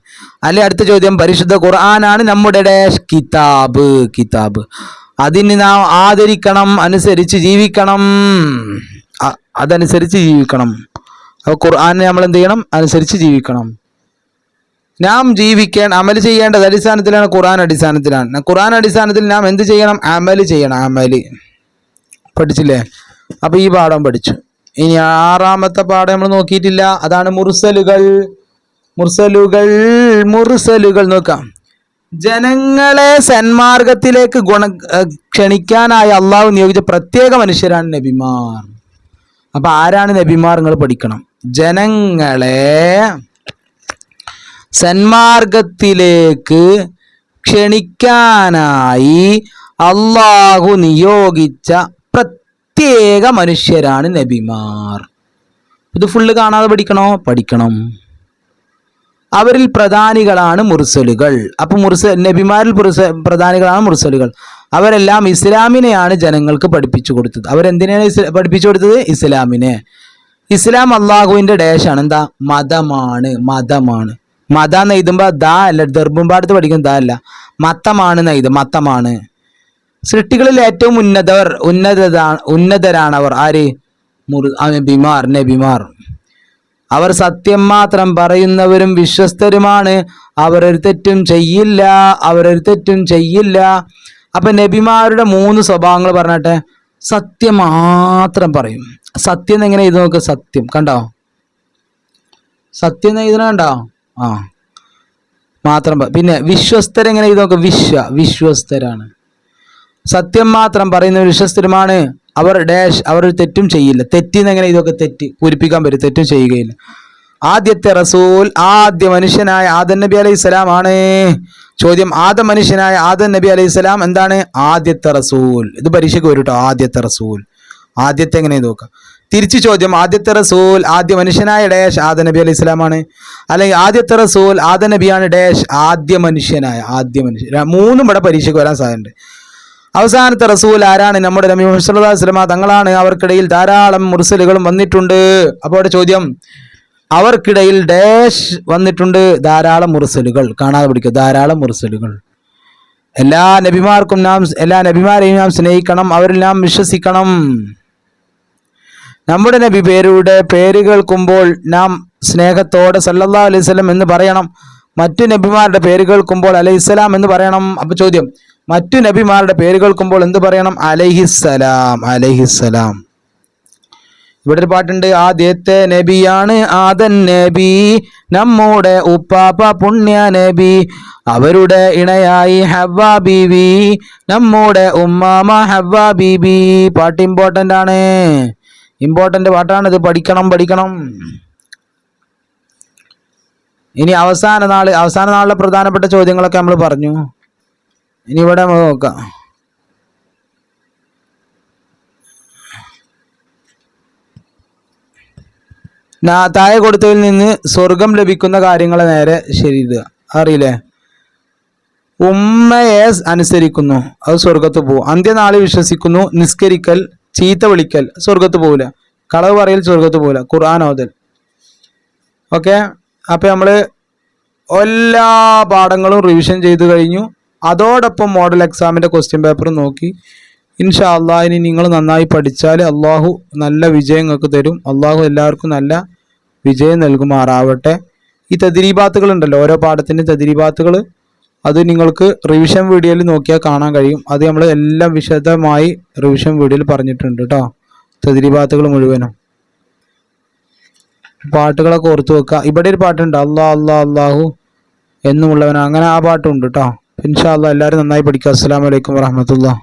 അല്ലെ അടുത്ത ചോദ്യം പരിശുദ്ധ ഖുർആനാണ് നമ്മുടെ ഡാഷ് കിതാബ് കിതാബ്. അതിന് നാം ആദരിക്കണം അനുസരിച്ച് ജീവിക്കണം. അതനുസരിച്ച് ജീവിക്കണം. അപ്പോൾ ഖുർആാനെ നമ്മൾ എന്ത് ചെയ്യണം? അനുസരിച്ച് ജീവിക്കണം. നാം ജീവിക്കാൻ അമൽ ചെയ്യേണ്ടത് അടിസ്ഥാനത്തിലാണ് ഖുർആൻ അടിസ്ഥാനത്തിലാണ്. ഖുർആൻ അടിസ്ഥാനത്തിൽ നാം എന്ത് ചെയ്യണം? അമൽ ചെയ്യണം അമൽ. പഠിച്ചില്ലേ? അപ്പോൾ ഈ പാഠം പഠിച്ചു. ഇനി ആറാമത്തെ പാഠം നമ്മൾ നോക്കിയിട്ടില്ല. അതാണ് മുർസലുകൾ. മുർസലുകൾ മുർസലുകൾ നോക്കാം. ജനങ്ങളെ സന്മാർഗത്തിലേക്ക് ഗുണ ക്ഷണിക്കാനായി അള്ളാഹു നിയോഗിച്ച പ്രത്യേക മനുഷ്യരാണ് നബിമാർ. അപ്പൊ ആരാണ് നബിമാർ നിങ്ങൾ പഠിക്കണം? ജനങ്ങളെ സന്മാർഗത്തിലേക്ക് ക്ഷണിക്കാനായി അള്ളാഹു നിയോഗിച്ച പ്രത്യേക മനുഷ്യരാണ് നബിമാർ. ഇത് ഫുള്ള് കാണാതെ പഠിക്കണോ? പഠിക്കണം. അവരിൽ പ്രധാനികളാണ് മുർസലുകൾ. അപ്പൊ മുർസ നബിമാരിൽ പ്രധാനികളാണ് മുർസലുകൾ. അവരെല്ലാം ഇസ്ലാമിനെയാണ് ജനങ്ങൾക്ക് പഠിപ്പിച്ചു കൊടുത്തത്. അവരെന്തിനാണ് ഇസ് പഠിപ്പിച്ചു കൊടുത്തത്? ഇസ്ലാമിനെ. ഇസ്ലാം അള്ളാഹുവിന്റെ ഡേഷാണ് എന്താ? മതമാണ്. മതമാണ്. മത എന്ന് എഴുതുമ്പോൾ ദാ അല്ല ദർഭുമ്പാടത്ത് പഠിക്കുന്ന ദാ അല്ല. മത്തമാണ് എന്ന് എഴുതും. മത്തമാണ്. സൃഷ്ടികളിൽ ഏറ്റവും ഉന്നതവർ ഉന്നത ഉന്നതരാണവർ ആര്? നബിമാർ നബിമാർ. അവർ സത്യം മാത്രം പറയുന്നവരും വിശ്വസ്തരുമാണ്. അവരൊരു തെറ്റും ചെയ്യില്ല അവരൊരു തെറ്റും ചെയ്യില്ല. അപ്പൊ നബിമാരുടെ മൂന്ന് സ്വഭാവങ്ങൾ പറഞ്ഞട്ടെ സത്യം മാത്രം പറയും. സത്യം എങ്ങനെ ഇത് നോക്ക്? സത്യം. കണ്ടോ? സത്യം എഴുതണ കണ്ടോ? ആ. മാത്രം പിന്നെ വിശ്വസ്തരെങ്ങനെ ഇത് നോക്ക്? വിശ്വ വിശ്വസ്തരാണ്. സത്യം മാത്രം പറയുന്ന വിശ്വസ്തരുമാണ്. അവർ ഡാഷ് അവർ തെറ്റും ചെയ്യില്ല. തെറ്റിന്ന് എങ്ങനെ ഇതൊക്കെ തെറ്റ് പൂരിപ്പിക്കാൻ പറ്റും? തെറ്റും ചെയ്യുകയില്ല. ആദ്യത്തെ റസൂൽ ആദ്യ മനുഷ്യനായ ആദൻ നബി അലൈഹി സ്വലാം ആണ്. ചോദ്യം ആദ്യ മനുഷ്യനായ ആദൻ നബി അലൈഹി സ്വലാം എന്താണ്? ആദ്യത്തെ റസൂൽ. ഇത് പരീക്ഷയ്ക്ക് വരും കേട്ടോ ആദ്യത്തെ റസൂൽ. ആദ്യത്തെ എങ്ങനെ നോക്കാം? തിരിച്ചു ചോദ്യം ആദ്യത്തെ റസൂൽ ആദ്യ മനുഷ്യനായ ഡാഷ് ആദ നബി അലൈഹി സ്വലാമാണ് അല്ലെങ്കിൽ ആദ്യത്തെ റസൂൽ ആദ നബിയാണ് ഡാഷ് ആദ്യ മനുഷ്യനായ ആദ്യ മനുഷ്യൻ മൂന്നും ഇവിടെ പരീക്ഷയ്ക്ക് വരാൻ സാധ്യതയുണ്ട്. അവസാനത്തെ റസൂൽ ആരാണ്? നമ്മുടെ നബി മുഹമ്മദ് തങ്ങളാണ്. അവർക്കിടയിൽ ധാരാളം മുർസലുകളും വന്നിട്ടുണ്ട്. അപ്പോൾ അവിടെ ചോദ്യം അവർക്കിടയിൽ ഡാഷ് വന്നിട്ടുണ്ട് ധാരാളം മുർസലുകൾ. കാണാതെ പിടിക്കുക ധാരാളം മുർസലുകൾ. എല്ലാ നബിമാർക്കും നാം എല്ലാ നബിമാരെയും നാം സ്നേഹിക്കണം അവരിൽ നാം വിശ്വസിക്കണം. നമ്മുടെ നബി പേരുടെ പേര് കേൾക്കുമ്പോൾ നാം സ്നേഹത്തോടെ സല്ലല്ലാഹു അലൈഹി വസല്ലം എന്ന് പറയണം. മറ്റു നബിമാരുടെ പേര് കേൾക്കുമ്പോൾ അലൈഹി സ്വലാം എന്ന് പറയണം. അപ്പോൾ ചോദ്യം മറ്റു നബിമാരുടെ പേര് കേൾക്കുമ്പോൾ എന്ത് പറയണം? അലൈഹിസ്സലാം അലൈഹിസ്സലാം. ഇവിടെ ഒരു പാട്ടുണ്ട് ആദ്യത്തെ നബിയാണ് ആദൻ നബി നമ്മുടെ ഉപ്പാപ്പ പുണ്യ നബി അവരുടെ ഇണയായി ഹവ്വ ബീബി നമ്മുടെ ഉമ്മാമ ഹവ്വ ബീബി. പാട്ട് ഇമ്പോർട്ടന്റ് ആണ്. ഇമ്പോർട്ടന്റ് പാട്ടാണ് ഇത് പഠിക്കണം പഠിക്കണം. ഇനി അവസാന നാൾ അവസാന നാളിലെ പ്രധാനപ്പെട്ട ചോദ്യങ്ങളൊക്കെ നമ്മൾ പറഞ്ഞു. ഇനി ഇവിടെ നമുക്ക് നോക്കാം. താഴെ കൊടുത്തതിൽ നിന്ന് സ്വർഗം ലഭിക്കുന്ന കാര്യങ്ങളെ നേരെ ശരിയിടുക അറിയില്ലേ? ഉമ്മയെ അനുസരിക്കുന്നു. അത് സ്വർഗത്ത് പോകും അന്ത്യനാളിൽ വിശ്വസിക്കുന്നു. നിസ്കരിക്കൽ ചീത്ത വിളിക്കൽ. സ്വർഗത്ത് പോകില്ല കളവ് പറയൽ സ്വർഗത്ത് പോകില്ല ഖുർആൻ ഓതൽ. ഓക്കെ? അപ്പം നമ്മൾ എല്ലാ പാഠങ്ങളും റിവിഷൻ ചെയ്തു കഴിഞ്ഞു. അതോടൊപ്പം മോഡൽ എക്സാമിന്റെ ക്വസ്റ്റ്യൻ പേപ്പർ നോക്കി. ഇൻഷാ അള്ളാ ഇനി നിങ്ങൾ നന്നായി പഠിച്ചാൽ അള്ളാഹു നല്ല വിജയം നിങ്ങൾക്ക് തരും. അള്ളാഹു എല്ലാവർക്കും നല്ല വിജയം നൽകുമാറാവട്ടെ. ഈ ഉണ്ടല്ലോ ഓരോ പാഠത്തിന്റെ തദ്രീബാത്തുകൾ. അത് നിങ്ങൾക്ക് റിവിഷൻ വീഡിയോയിൽ നോക്കിയാൽ കാണാൻ കഴിയും. അത് നമ്മൾ എല്ലാം വിശദമായി റിവിഷൻ വീഡിയോയിൽ പറഞ്ഞിട്ടുണ്ട് കേട്ടോ. തദ്രീബാത്തുകൾ മുഴുവനും. പാട്ടുകളൊക്കെ ഓർത്ത് വെക്കുക. ഇവിടെ ഒരു പാട്ടുണ്ട് അള്ളാഹ് അള്ളാഹ് അള്ളാഹു എന്നുമുള്ളവൻ അങ്ങനെ ആ പാട്ടുണ്ട് കേട്ടോ. ഇൻഷാ അല്ലാ എല്ലാവരും നന്നായി പഠിക്കുക. അസ്സാം വലൈക്കും വറഹമത്തുള്ള